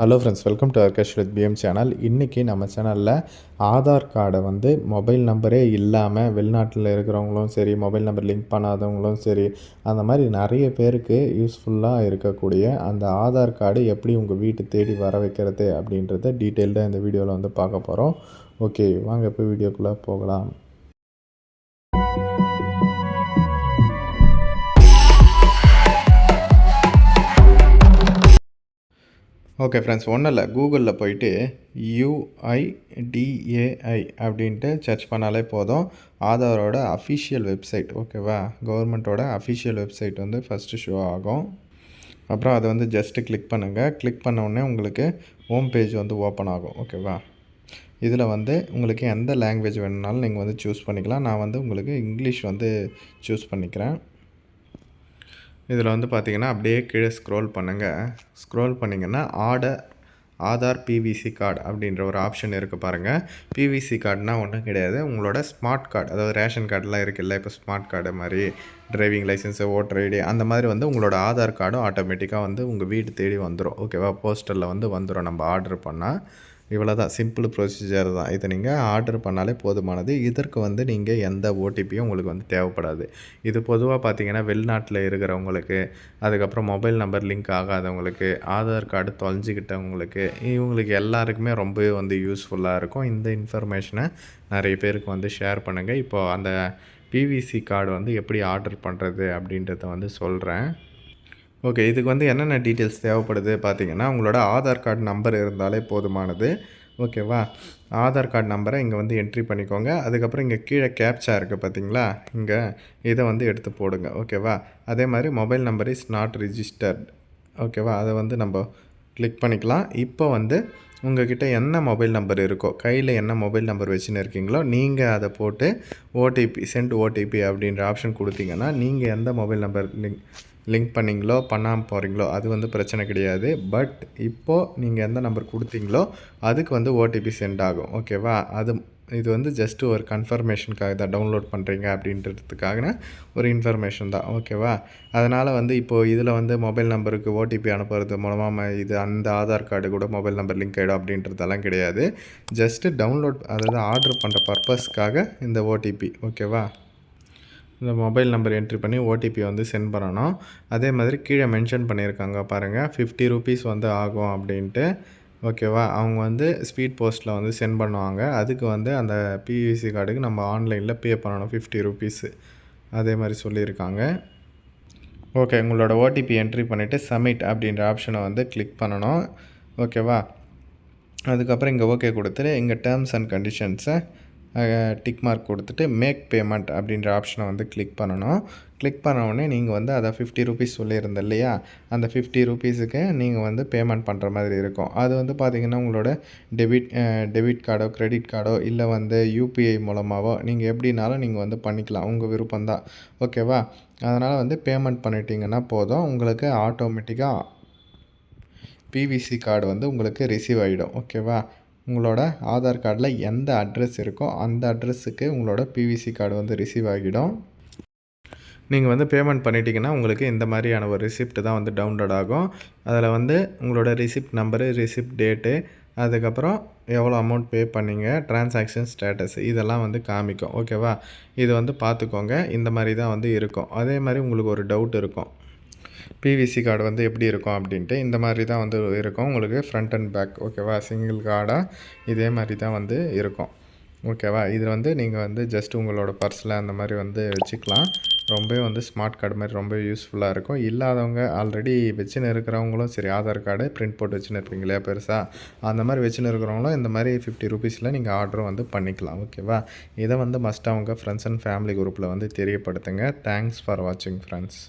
Hello friends welcome to அர்கஷ் with PM channel இன்றைக்கி நம்ம சேனலில் ஆதார் கார்டை வந்து மொபைல் நம்பரே இல்லாமல் வெளிநாட்டில் இருக்கிறவங்களும் சரி மொபைல் நம்பர் லிங்க் பண்ணாதவங்களும் சரி அந்த மாதிரி நிறைய பேருக்கு யூஸ்ஃபுல்லாக இருக்கக்கூடிய அந்த ஆதார் கார்டு எப்படி உங்கள் வீட்டு தேடி வர வைக்கிறது அப்படின்றத டீட்டெயில்டாக இந்த வீடியோவில் வந்து பார்க்க போகிறோம் ஓகே வாங்க இப்போ வீடியோக்குள்ளே போகலாம். ஓகே ஃப்ரெண்ட்ஸ் ஒன்றும் இல்லை கூகுளில் போயிட்டு யூஐடிஏஐ அப்படின்ட்டு சர்ச் பண்ணாலே போதும். ஆதாரோட அஃபிஷியல் வெப்சைட் ஓகேவா கவர்மெண்ட்டோட அஃபிஷியல் வெப்சைட் வந்து ஃபஸ்ட்டு ஷோ ஆகும். அப்புறம் அதை வந்து ஜஸ்ட்டு கிளிக் பண்ணுங்கள் கிளிக் பண்ணவுடனே உங்களுக்கு ஹோம் பேஜ் வந்து ஓப்பன் ஆகும் ஓகேவா இதில் வந்து உங்களுக்கு எந்த லாங்குவேஜ் வேணுனாலும் நீங்கள் வந்து சூஸ் பண்ணிக்கலாம். நான் வந்து உங்களுக்கு இங்கிலீஷ் வந்து சூஸ் பண்ணிக்கிறேன். இதில் வந்து பார்த்தீங்கன்னா அப்படியே கீழே ஸ்க்ரோல் பண்ணுங்கள் ஸ்க்ரோல் பண்ணிங்கன்னா ஆர்டர் ஆதார் பிவிசி கார்டு அப்படின்ற ஒரு ஆப்ஷன் இருக்குது பாருங்கள் பிவிசி கார்டுனால் ஒன்றும் கிடையாது. உங்களோட ஸ்மார்ட் கார்டு அதாவது ரேஷன் கார்டெலாம் இருக்குல்ல இப்போ ஸ்மார்ட் கார்டு மாதிரி டிரைவிங் லைசன்ஸு ஓட்டர் ஐடி அந்த மாதிரி வந்து உங்களோட ஆதார் கார்டும் ஆட்டோமேட்டிக்காக வந்து உங்கள் வீடு தேடி வந்துடும் ஓகேவா போஸ்டரில் வந்து வந்துடும் நம்ம ஆர்டர் பண்ணால் இவ்வளோ தான் சிம்பிள் ப்ரொசீஜர் தான். இதை நீங்கள் ஆர்டர் பண்ணாலே போதுமானது. இதற்கு வந்து நீங்கள் எந்த ஓடிபியும் உங்களுக்கு வந்து தேவைப்படாது. இது பொதுவாக பார்த்தீங்கன்னா வெளிநாட்டில் இருக்கிறவங்களுக்கு அதுக்கப்புறம் மொபைல் நம்பர் லிங்க் ஆகாதவங்களுக்கு ஆதார் கார்டு தொலைஞ்சிக்கிட்டவங்களுக்கு இவங்களுக்கு எல்லாருக்குமே ரொம்பவே வந்து யூஸ்ஃபுல்லாக இருக்கும். இந்த இன்ஃபர்மேஷனை நிறைய பேருக்கு வந்து ஷேர் பண்ணுங்கள் இப்போது அந்த பிவிசி கார்டு வந்து எப்படி ஆர்டர் பண்ணுறது அப்படின்றத வந்து சொல்கிறேன் ஓகே இதுக்கு வந்து என்னென்ன டீட்டெயில்ஸ் தேவைப்படுது பார்த்தீங்கன்னா உங்களோட ஆதார் கார்டு நம்பர் இருந்தாலே போதுமானது. ஓகேவா ஆதார் கார்டு நம்பரை இங்கே வந்து என்ட்ரி பண்ணிக்கோங்க. அதுக்கப்புறம் இங்கே கீழே கேப்சா இருக்குது பார்த்தீங்களா? இங்கே இதை வந்து எடுத்து போடுங்க. ஓகேவா அதே மாதிரி mobile number is not registered ஓகேவா அதை வந்து நம்ம கிளிக் பண்ணிக்கலாம். இப்போ வந்து உங்கள்கிட்ட என்ன மொபைல் நம்பர் இருக்கோ கையில் என்ன மொபைல் நம்பர் வச்சுன்னு இருக்கீங்களோ நீங்கள் அதை போட்டு ஓடிபி சென்ட் ஓடிபி அப்படின்ற ஆப்ஷன் கொடுத்தீங்கன்னா நீங்கள் எந்த மொபைல் நம்பர் லிங்க் பண்ணிங்களோ பண்ணாமல் போகிறீங்களோ அது வந்து பிரச்சனை கிடையாது. பட் இப்போது நீங்கள் எந்த நம்பர் கொடுத்தீங்களோ அதுக்கு வந்து ஓடிபி சென்ட் ஆகும். ஓகேவா அது இது வந்து ஜஸ்ட்டு ஒரு கன்ஃபர்மேஷனுக்காக தான் டவுன்லோட் பண்ணுறீங்க அப்படின்றதுக்காக ஒரு இன்ஃபர்மேஷன் தான். ஓகேவா அதனால் வந்து இப்போது இதில் வந்து மொபைல் நம்பருக்கு ஓடிபி அனுப்புறது மூலமாக இது அந்த ஆதார் கார்டு கூட மொபைல் நம்பர் லிங்க் ஆகிடும் அப்படின்றதெல்லாம் கிடையாது. ஜஸ்ட்டு டவுன்லோட் அதாவது ஆர்டர் பண்ணுற பர்பஸ்க்காக இந்த ஓடிபி ஓகேவா இந்த மொபைல் நம்பர் என்ட்ரி பண்ணி ஓடிபி வந்து சென்ட் பண்ணணும். அதே மாதிரி கீழே மென்ஷன் பண்ணியிருக்காங்க பாருங்கள் ஃபிஃப்டி ருபீஸ் வந்து ஆகும் அப்படின்ட்டு. ஓகேவா அவங்க வந்து ஸ்பீட் போஸ்ட்டில் வந்து சென்ட் பண்ணுவாங்க. அதுக்கு வந்து அந்த பிவிசி கார்டுக்கு நம்ம ஆன்லைனில் பே பண்ணணும். ஃபிஃப்டி ருபீஸு அதே மாதிரி சொல்லியிருக்காங்க. ஓகே உங்களோட ஓடிபி என்ட்ரி பண்ணிவிட்டு சப்மிட் அப்படின்ற ஆப்ஷனை வந்து கிளிக் பண்ணணும். ஓகேவா அதுக்கப்புறம் இங்கே ஓகே கொடுத்துட்டு இங்கே டேர்ம்ஸ் அண்ட் கண்டிஷன்ஸை டிக் மார்க் கொடுத்துட்டு மேக் பேமெண்ட் அப்படின்ற ஆப்ஷனை வந்து கிளிக் பண்ணணும். கிளிக் பண்ண உடனே நீங்கள் வந்து அதை ஃபிஃப்டி ருபீஸ் சொல்லியிருந்த இல்லையா? அந்த ஃபிஃப்டி ருபீஸுக்கு நீங்கள் வந்து பேமெண்ட் பண்ணுற மாதிரி இருக்கும். அது வந்து பார்த்திங்கன்னா உங்களோட டெபிட் டெபிட் கார்டோ க்ரெடிட் கார்டோ இல்லை வந்து யூபிஐ மூலமாகவோ நீங்கள் எப்படினாலும் நீங்கள் வந்து பண்ணிக்கலாம். உங்கள் விருப்பம்தான். ஓகேவா அதனால் வந்து பேமெண்ட் பண்ணிட்டீங்கன்னா போதும். உங்களுக்கு ஆட்டோமேட்டிக்காக பிவிசி கார்டு வந்து உங்களுக்கு ரிசீவ் ஆகிடும் ஓகேவா உங்களோட ஆதார் கார்டில் எந்த அட்ரஸ் இருக்கோ அந்த அட்ரஸுக்கு உங்களோட பிவிசி கார்டு வந்து ரிசீவ் ஆகிடும். நீங்கள் வந்து பேமெண்ட் பண்ணிட்டீங்கன்னா உங்களுக்கு இந்த மாதிரியான ஒரு ரிசிப்ட் தான் வந்து டவுன்லோட் ஆகும். அதில் வந்து உங்களோட ரிசிப்ட் நம்பரு ரிசிப்ட் டேட்டு அதுக்கப்புறம் எவ்வளோ அமௌண்ட் பே பண்ணிங்க ட்ரான்சாக்ஷன் ஸ்டேட்டஸ் இதெல்லாம் வந்து காமிக்கும். ஓகேவா இது வந்து பார்த்துக்கோங்க. இந்த மாதிரி தான் வந்து இருக்கும். அதே மாதிரி உங்களுக்கு ஒரு டவுட் இருக்கும். பிவிசி கார்டு வந்து எப்படி இருக்கும் அப்படின்ட்டு இந்த மாதிரி தான் வந்து இருக்கும். உங்களுக்கு ஃப்ரண்ட் அண்ட் பேக் ஓகேவா சிங்கிள் கார்டாக இதே மாதிரி தான் வந்து இருக்கும். ஓகேவா இதில் வந்து நீங்கள் வந்து ஜஸ்ட் உங்களோட பர்ஸில் அந்த மாதிரி வந்து வச்சுக்கலாம். ரொம்பவே வந்து ஸ்மார்ட் கார்டு மாதிரி ரொம்ப யூஸ்ஃபுல்லாக இருக்கும். இல்லாதவங்க ஆல்ரெடி வச்சுன்னு இருக்கிறவங்களும் சரி ஆதார் கார்டு பிரிண்ட் போட்டு வச்சுன்னு இருப்பீங்களே பெருசாக அந்த மாதிரி வச்சுன்னு இருக்கிறவங்களும் இந்த மாதிரி ஃபிஃப்டி ருபீஸில் நீங்கள் ஆர்டரும் வந்து பண்ணிக்கலாம். ஓகேவா இதை வந்து மஸ்ட் அவங்க ஃப்ரெண்ட்ஸ் அண்ட் ஃபேமிலி குரூப்பில் வந்து தெரியப்படுத்துங்க. தேங்க்ஸ் ஃபார் வாட்சிங் ஃப்ரெண்ட்ஸ்